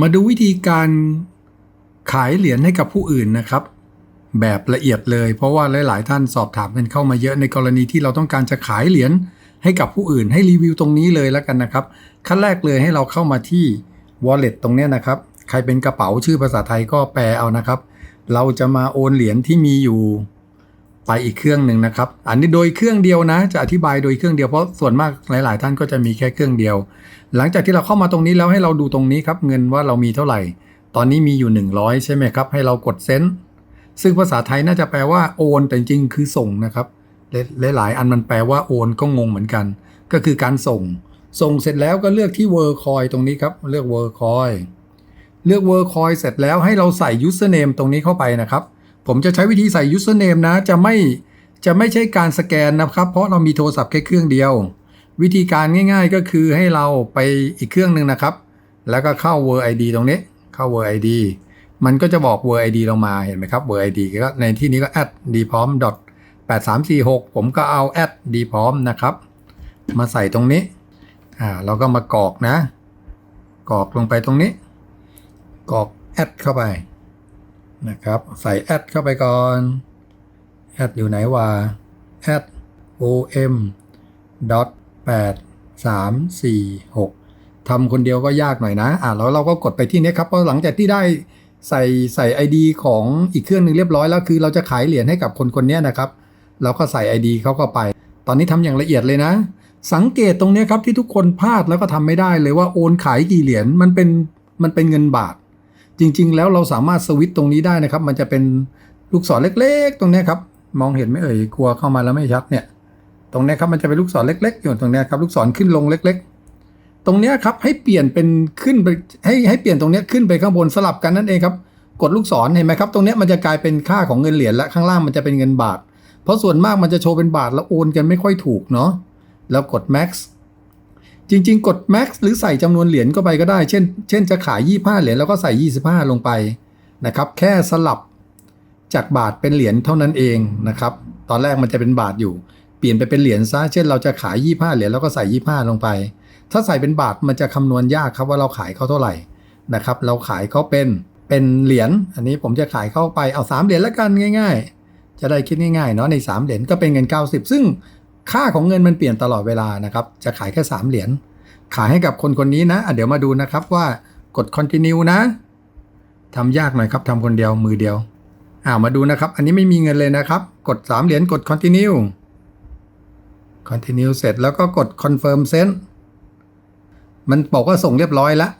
มาดูวิธีการขายเหรียญให้กับผู้อื่นนะครับ แบบละเอียดเลยเพราะว่าหลาย ๆ ท่านสอบถามกันเข้ามาเยอะในกรณีที่เราต้องการจะขายเหรียญให้กับผู้อื่น ให้รีวิวตรงนี้เลยแล้วกันนะครับ ขั้นแรกเลยให้เราเข้ามาที่ wallet ตรงนี้นะครับ ใครเป็นกระเป๋าชื่อภาษาไทยก็แปลเอานะครับ เราจะมาโอนเหรียญที่มีอยู่ ไปอีกเครื่องหนึ่งนะครับ อันนี้โดยเครื่องเดียวนะ จะอธิบายโดยเครื่องเดียวเพราะส่วนมากหลาย ๆ ท่านก็จะมีแค่เครื่องเดียว หลังจากที่เราเข้ามาตรงนี้แล้วให้เราดูตรงนี้ครับเงินว่าเรามีเท่าไหร่ ตอนนี้มีอยู่ 100 ใช่ไหมครับ ให้เรากดเซ็นซึ่งภาษาไทยน่าจะแปลว่าโอนแต่จริงๆคือส่งนะครับหลาย ๆ อันมันแปลว่าโอนก็งงเหมือนกัน ก็คือการส่ง ส่งเสร็จแล้วก็เลือกที่ w o r d coin ตรงนี้ครับเลือก w o r d coin เลือก w o r d coin เสร็จแล้วให้เราใส่ username ตรงนี้เข้าไปนะครับ ผมจะใช้วิธีใส่ username นะ จะไม่จะไม่ใช่การสแกนนะครับ เพราะเรามีโทรศัพท์แค่เครื่องเดียว วิธีการง่ายๆก็คือให้เราไปอีกเครื่องหนึ่งนะครับ แล้วก็เข้า w o r d ID ตรงนี้ เข้า w o r d ID มันก็จะบอก w o r d ID เรามาเห็นไหมครับ w o r d ID ก็ในที่นี้ก็ add d p r o m 8346 ผมก็เอา add d p r o m นะครับ มาใส่ตรงนี้อ่าเราก็มากรอกนะกรอกลงไปตรงนี้กรอก add เข้าไป นะครับ ใส่ add เข้าไปก่อน add อยู่ไหนวะ add om dot 8 3 4 6ทำคนเดียวก็ยากหน่อยนะ อ่าแล้วเราก็กดไปที่นี้ครับ เพราะหลังจากที่ได้ใส่ใส่ ID ของอีกเครื่องหนึ่งเรียบร้อยแล้ว คือเราจะขายเหรียญให้กับคนคนนี้นะครับ เราก็ใส่ ID เขาเข้าไป ตอนนี้ทำอย่างละเอียดเลยนะ สังเกตตรงนี้ครับที่ทุกคนพลาดแล้วก็ทำไม่ได้เลยว่าโอนขายกี่เหรียญ มันเป็นมันเป็นเงินบาท จริง ๆ แล้วเราสามารถสวิตช์ตรงนี้ได้นะครับ มันจะเป็นลูกศรเล็ก ๆ ตรงนี้ครับ มองเห็นไหมเอ่ยกลัวเข้ามาแล้วไม่ชัดเนี่ย ตรงนี้ครับมันจะเป็นลูกศรเล็ก ๆ อยู่ตรงนี้ครับลูกศรขึ้นลงเล็ก ๆ ตรงนี้ครับให้เปลี่ยนเป็นขึ้นไปให้ให้เปลี่ยนตรงนี้ขึ้นไปข้างบนสลับกันนั่นเองครับกดลูกศรเห็นไหมครับ ตรงนี้มันจะกลายเป็นค่าของเงินเหรียญและข้างล่างมันจะเป็นเงินบาท เพราะส่วนมากมันจะโชว์เป็นบาทแล้วโอนกันไม่ค่อยถูกเนาะแล้วกด max จริง ๆ กด max หรือใส่จำนวนเหรียญเข้าไปก็ได้ เช่น เช่นจะขาย 25 เหรียญแล้วก็ใส่ 25 ลงไปนะครับ แค่สลับจากบาทเป็นเหรียญเท่านั้นเองนะครับ ตอนแรกมันจะเป็นบาทอยู่ เปลี่ยนไปเป็นเหรียญซะ เช่นเราจะขาย 25 เหรียญแล้วก็ใส่ 25 ลงไป ถ้าใส่เป็นบาทมันจะคำนวณยากครับว่าเราขายเขาเท่าไหร่นะครับ เราขายเขาเป็นเป็นเหรียญ อันนี้ผมจะขายเข้าไปเอา 3 เหรียญแล้วกันง่าย ๆ จะได้คิดง่ายๆเนาะใน 3 เหรียญก็เป็นเงิน 90 ซึ่ง ค่าของเงินมันเปลี่ยนตลอดเวลานะครับ จะขายแค่ 3 เหรียญ ขายให้กับคนคนนี้นะะเดี๋ยวมาดูนะครับว่ากด continue นะทำยากหน่อยครับทำคนเดียวมือเดียวอ่ามาดูนะครับ อันนี้ไม่มีเงินเลยนะครับ กด 3 เหรียญกด continue continue เสร็จแล้วก็กด confirm send มันบอกว่าส่งเรียบร้อยแล้ว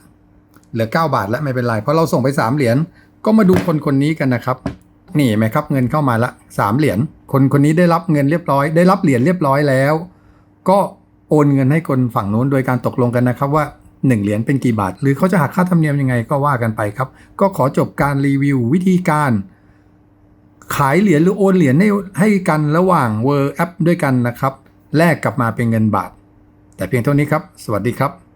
เหลือ 9 บาทแล้วไม่เป็นไร เพราะเราส่งไป 3 เหรียญก็มาดูคนคนนี้กันนะครับ นี่ไหมครับเงินเข้ามาละ3เหรียญคนคนนี้ได้รับเงินเรียบร้อย ได้รับเหรียญเรียบร้อยแล้ว ก็โอนเงินให้คนฝั่งนู้นโดยการตกลงกันนะครับว่า 1 เหรียญเป็นกี่บาท หรือเขาจะหักค่าธรรมเนียมยังไงก็ว่ากันไปครับ ก็ขอจบการรีวิววิธีการ ขายเหรียญหรือโอนเหรียญให้ให้กันระหว่างเวอร์แอปด้วยกันนะครับแลกกลับมาเป็นเงินบาท แต่เพียงเท่านี้ครับ สวัสดีครับ